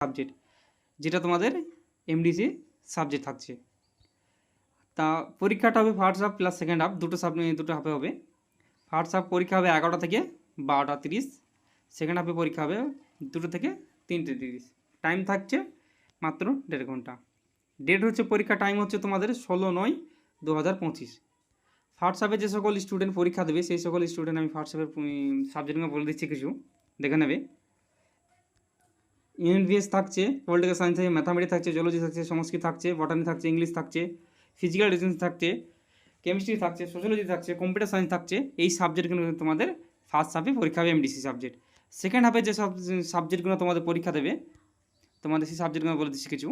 Subject যেটা তোমাদের MDC subject থাকছে। তা পরীক্ষাটা হবে first half plus second half দুটো সাব দুটো হাফে হবে। ফার্স্ট হাফ পরীক্ষা হবে এগারোটা থেকে বারোটা তিরিশ সেকেন্ড হাফে পরীক্ষা হবে দুটো থেকে তিনটে তিরিশ। টাইম থাকছে মাত্র দেড় ঘণ্টা। ডেট হচ্ছে পরীক্ষা টাইম হচ্ছে তোমাদের ষোলো নয় দু হাজার পঁচিশ ফার্স্ট হাফে যে সকল স্টুডেন্ট পরীক্ষা দেবে, সেই সকল স্টুডেন্ট আমি ফার্স্ট হাফের সাবজেক্টগুলো বলে দিচ্ছি কিছু। দেখে নেবে। ইউনিট থাকছে, পলিটিক্যাল সায়েন্স থাকছে, ম্যাথামেটিক্স থাকছে জোলজি থাকছে, সংস্কৃত থাকছে বটানি থাকছে ইংলিশ থাকছে ফিজিক্যাল এডুকেশন থাকছে কেমিস্ট্রি থাকছে সোশ্যোলজি থাকছে কম্পিউটার সায়েন্স থাকছে, এই সাবজেক্টগুলো তোমাদের ফার্স্ট হাফে পরীক্ষা হবে এমডিসি সাবজেক্ট সেকেন্ড হাফে যে সব সাবজেক্টগুলো তোমাদের পরীক্ষা দেবে, তোমাদের সেই সাবজেক্টগুলো বলে দিচ্ছি কিছু।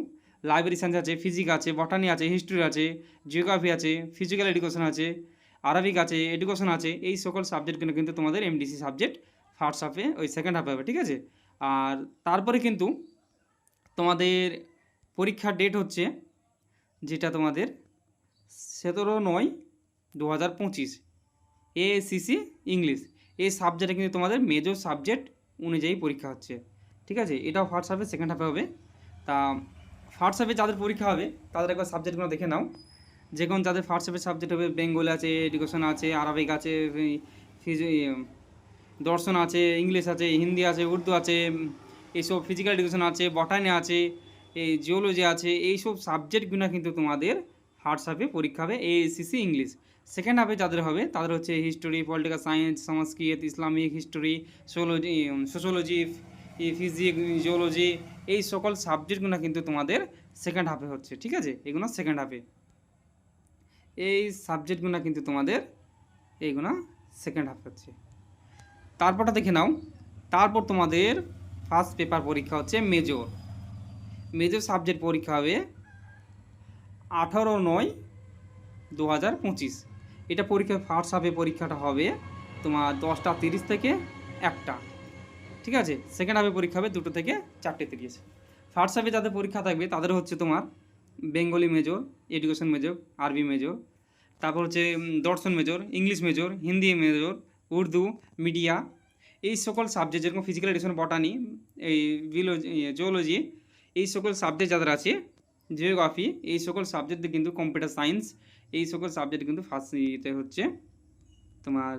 লাইব্রেরি সায়েন্স আছে ফিজিক্স আছে বটানি আছে হিস্ট্রি আছে জিওগ্রাফি আছে ফিজিক্যাল এডুকেশন আছে আরবিক আছে এডুকেশন আছে, এই সকল সাবজেক্টগুলো কিন্তু তোমাদের এমডিসি সাবজেক্ট ফার্স্ট হাফে ওই সেকেন্ড হাফে হবে, ঠিক আছে? আর তারপরে কিন্তু তোমাদের পরীক্ষার ডেট হচ্ছে, যেটা তোমাদের সতেরো নয় দু হাজার পঁচিশ এসিসি ইংলিশ এই সাবজেক্টে কিন্তু তোমাদের মেজর সাবজেক্ট অনুযায়ী পরীক্ষা হচ্ছে। ঠিক আছে? এটাও ফার্স্ট হাফে সেকেন্ড হাফে হবে। তা ফার্স্ট হাফে যাদের পরীক্ষা হবে, তাদের একবার সাবজেক্টগুলো দেখে নাও। যে কোন যাদের ফার্স্ট হাফের সাবজেক্ট হবে বেঙ্গল আছে এডুকেশন আছে আরবিক আছে ফিজি দর্শন আছে ইংলিশ আছে হিন্দি আছে উর্দু আছে এইসব ফিজিক্যাল এডুকেশন আছে বটানি আছে, এই জিওলজি আছে, এইসব সাবজেক্টগুলো কিন্তু তোমাদের ফার্স্ট হাফে পরীক্ষা হবে এএসসিসি ইংলিশ সেকেন্ড হাফে যাদের হবে, তাদের হচ্ছে history political science Sanskrit, Islamic history sociology sociology physic geology এই সকল সাবজেক্টগুলো কিন্তু তোমাদের সেকেন্ড হাফে হচ্ছে, ঠিক আছে? এগুলো সেকেন্ড হাফে এই সাবজেক্টগুলো কিন্তু তোমাদের এইগুলো সেকেন্ড হাফে হচ্ছে। তারপরটা দেখে নাও। তারপর তোমাদের ফার্স্ট পেপার পরীক্ষা হচ্ছে মেজর মেজর সাবজেক্ট পরীক্ষা হবে আঠারো নয় দু হাজার পঁচিশ। এটা পরীক্ষা ফার্স্ট হাফে পরীক্ষাটা হবে তোমার দশটা তিরিশ থেকে একটা। ঠিক আছে? সেকেন্ড হাফে পরীক্ষা হবে দুটো থেকে চারটে তিরিশ। ফার্স্ট হাফে যাদের পরীক্ষা থাকবে, তাদের হচ্ছে তোমার Bengali major education major Arabic major তারপর হচ্ছে দর্শন major English major Hindi major Urdu, media, এই সকল সাবজেক্ট যেরকম ফিজিক্যাল এডুকেশন বটানি এই বিওলজি জিওলজি এই সকল সাবজেক্ট যাদের আছে জিওগ্রাফি এই সকল সাবজেক্ট কিন্তু কম্পিউটার সায়েন্স এই সকল সাবজেক্ট কিন্তু ফার্স্ট ইতে হচ্ছে তোমার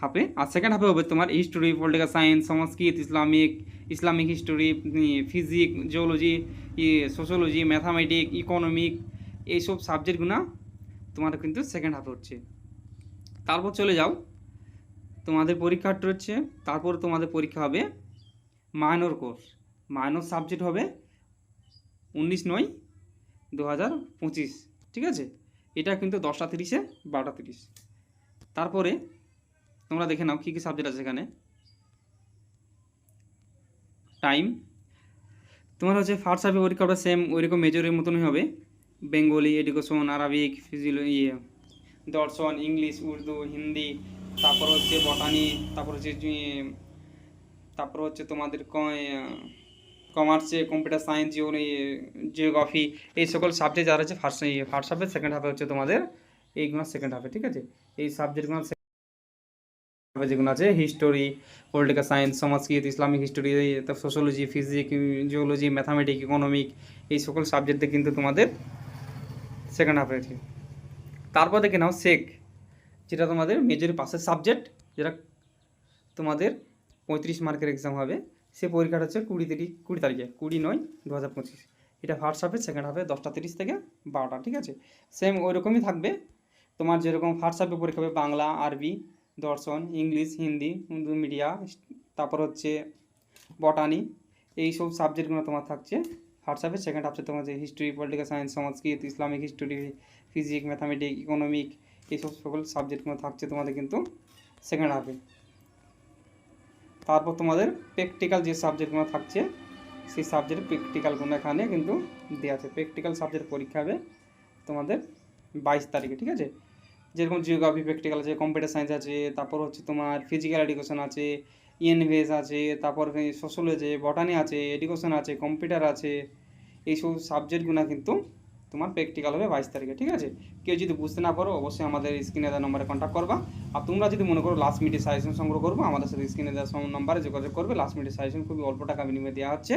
হাফে, আর সেকেন্ড হাফে হবে তোমার history political science Sanskrit, Islamic Islamic history physic geology sociology mathematic economic এইসব সাবজেক্টগুলো তোমার কিন্তু সেকেন্ড হাফে হচ্ছে। তারপর চলে যাও। তোমাদের পরীক্ষাটা হচ্ছে, তারপর তোমাদের পরীক্ষা হবে মাইনর কোর্স মাইনর সাবজেক্ট হবে উনিশ নয় দু হাজার পঁচিশ। ঠিক আছে? এটা কিন্তু দশটা তিরিশে, বারোটা তিরিশ। তারপরে তোমরা দেখে নাও কী কী সাবজেক্ট আছে এখানে। টাইম তোমার হচ্ছে ফার্স্ট হাফে পরীক্ষাটা সেম ওইরকম মেজরের মতনই হবে। বেঙ্গলি এডুকেশন আরবিক ফিজিওল ইয়ে। দর্শন, ইংলিশ, উর্দু, হিন্দি, তারপর হচ্ছে বটানি, তারপর হচ্ছে তারপর হচ্ছে তোমাদের কমার্সে, কম্পিউটার সায়েন্স জিওগ্রাফি, এই সকল সাবজেক্ট যারা আছে ফার্স্ট ফার্স্ট হাফে সেকেন্ড হাফে হচ্ছে তোমাদের এইগুলো সেকেন্ড হাফে ঠিক আছে? এই সাবজেক্টগুলো যেগুলো আছে history political science Sanskrit, Islamic history sociology physic geology mathematic economic এই সকল সাবজেক্টে কিন্তু তোমাদের সেকেন্ড হাফে আছে। তারপর দেখে নাও সেক যেটা তোমাদের মেজরের পাশের সাবজেক্ট যেটা তোমাদের পঁয়ত্রিশ মার্কের এক্সাম হবে, সে পরীক্ষাটা হচ্ছে কুড়ি তারিখ, কুড়ি তারিখে, কুড়ি নয় দু হাজার পঁচিশ। এটা ফার্স্ট হাফে সেকেন্ড হাফে দশটা তিরিশ থেকে বারোটা, ঠিক আছে? সেম ওই রকমই থাকবে। তোমার যেরকম ফার্স্ট হাফে পরীক্ষা হবে বাংলা, আরবি, দর্শন, ইংলিশ, হিন্দি, উর্দু, মিডিয়া, তারপর হচ্ছে বটানি এই সব সাবজেক্টগুলো তোমার থাকছে। হাফে সেকেন্ড হাফে তোমার যে history political science Sanskrit Islamic history physics mathematic economic এইসব সকল সাবজেক্টগুলো থাকছে তোমাদের কিন্তু সেকেন্ড হাফে তারপর তোমাদের প্র্যাকটিক্যাল যে সাবজেক্টগুলো থাকছে, সেই সাবজেক্ট প্র্যাকটিক্যালগুলো এখানে কিন্তু দেওয়া আছে। প্র্যাকটিক্যাল সাবজেক্ট পরীক্ষা হবে তোমাদের বাইশ তারিখে, ঠিক আছে? যেরকম জিওগ্রাফি প্র্যাকটিক্যাল আছে কম্পিউটার সায়েন্স আছে, তারপর হচ্ছে তোমার ফিজিক্যাল এডুকেশন আছে ইএনভিএস আছে, তারপর সোশ্যোলজি বটানি আছে এডুকেশন আছে কম্পিউটার আছে এইসব সাবজেক্টগুলো কিন্তু তোমার প্র্যাকটিক্যাল হবে বাইশ তারিখে, ঠিক আছে? কেউ যদি বুঝতে না পারো, অবশ্যই আমাদের স্ক্রিনে দেওয়া নম্বরে কন্ট্যাক্ট করবা। আর তোমরা যদি মনে করো লাস্ট মিনিটে সাজেশন সংগ্রহ করব, আমাদের সাথে স্ক্রিনে দেওয়া নম্বরে যোগাযোগ করবে। লাস্ট মিনিটে সাজেশন খুবই অল্প টাকা বিনিময়ে দেওয়া হচ্ছে।